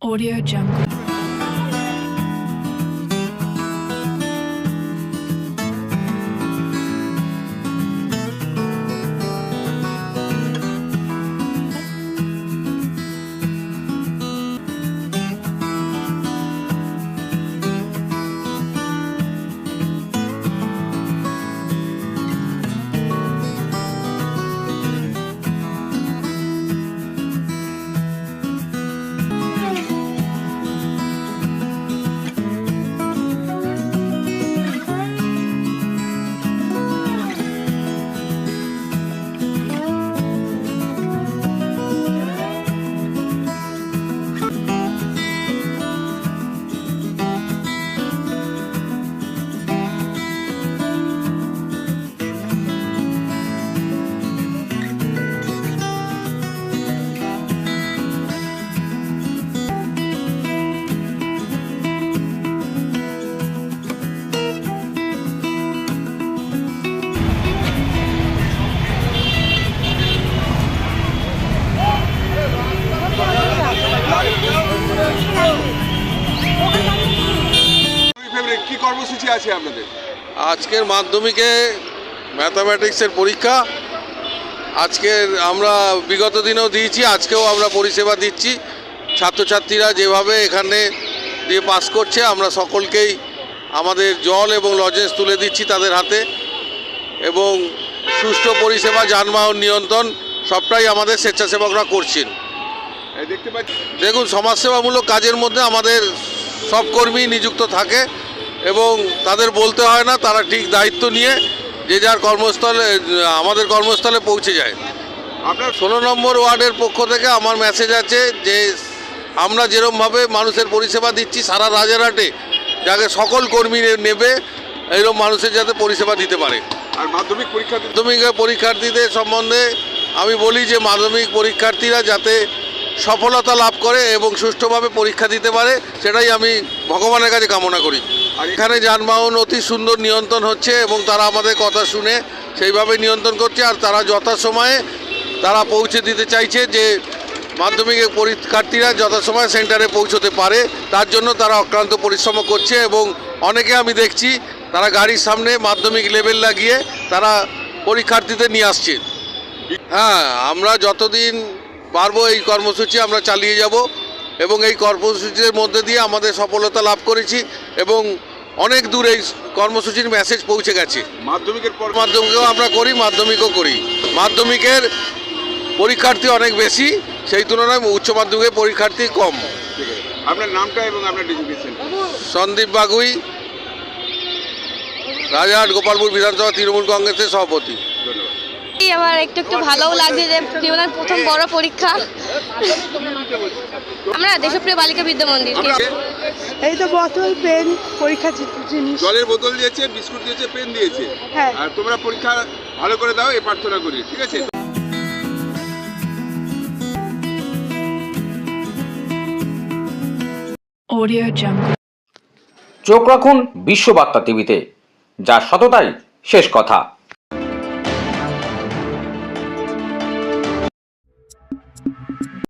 Audio Jungle. কি কর্মসূচি আছে আপনাদের? আজকের মাধ্যমিকে ম্যাথামেটিক্সের পরীক্ষা। আজকের আমরা বিগত দিনেও দিয়েছি আজকেও আমরা পরিষেবা দিচ্ছি। ছাত্রছাত্রীরা যেভাবে এখানে দিয়ে পাস করছে আমরা সকলকেই আমাদের জল এবং লজেন্স তুলে দিচ্ছি তাদের হাতে। এবং সুষ্ঠু পরিষেবা যানবাহন নিয়ন্ত্রণ সবটাই আমাদের স্বেচ্ছাসেবকরা করছেন। এই দেখতে পাচ্ছি দেখুন সমাজসেবামূলক কাজের মধ্যে আমাদের সব কর্মী নিযুক্ত থাকে। এবং তাদের বলতে হয় না তারা ঠিক দায়িত্ব নিয়ে যে যার কর্মস্থলে আমাদের কর্মস্থলে পৌঁছে যায়। আপনার ষোলো নম্বর ওয়ার্ডের পক্ষ থেকে আমার মেসেজ আছে যে আমরা যেরমভাবে মানুষের পরিষেবা দিচ্ছি সারা রাজারহাটে যাকে সকল কর্মী নেবে এরকম মানুষের যাতে পরিষেবা দিতে পারে। আর মাধ্যমিক পরীক্ষা মাধ্যমিক পরীক্ষার্থীদের সম্বন্ধে আমি বলি যে মাধ্যমিক পরীক্ষার্থীরা যাতে সফলতা লাভ করে এবং সুষ্ঠুভাবে পরীক্ষা দিতে পারে সেটাই আমি ভগবানের কাছে কামনা করি। আর এখানে যানবাহন অতি সুন্দর নিয়ন্ত্রণ হচ্ছে এবং তারা আমাদের কথা শুনে সেইভাবে নিয়ন্ত্রণ করছে আর তারা যথাসময়ে তারা পৌঁছে দিতে চাইছে যে মাধ্যমিকের পরীক্ষার্থীরা যথাসময়ে সেন্টারে পৌঁছতে পারে। তার জন্য তারা অক্লান্ত পরিশ্রম করছে এবং অনেকে আমি দেখছি তারা গাড়ির সামনে মাধ্যমিক লেভেল লাগিয়ে তারা পরীক্ষার্থীদের নিয়ে আসছে। হ্যাঁ আমরা যতদিন পারব এই কর্মসূচি আমরা চালিয়ে যাব এবং এই কর্মসূচির মধ্যে দিয়ে আমাদের সফলতা লাভ করেছি এবং অনেক দূর এই কর্মসূচির মেসেজ পৌঁছে গেছে। মাধ্যমিকের পর মাধ্যমিকেও আমরা করি মাধ্যমিকও করি। মাধ্যমিকের পরীক্ষার্থী অনেক বেশি সেই তুলনায় উচ্চ মাধ্যমিকের পরীক্ষার্থী কম। আপনার নামটা এবং আপনার ডেজিগনেশন সন্দীপ বাগুই রাজাহাট গোপালপুর বিধানসভা তৃণমূল কংগ্রেসের সভাপতি। ধন্যবাদ। এই আমার একটু একটু ভালোও লাগছে যে জীবনের প্রথম বড় পরীক্ষা। আমরা দেশপ্রিয় বালিকা বিদ্যা মন্দির এই তো বোতল পেন পরীক্ষা জিনিস। জলের বোতল দিয়েছে বিস্কুট দিয়েছে পেন দিয়েছে। হ্যাঁ। আর তোমরা পরীক্ষা ভালো করে দাও এই প্রার্থনা করি ঠিক আছে. চোখ রাখুন বিশ্ববার্তা টিভিতে যার সততাই শেষ কথা।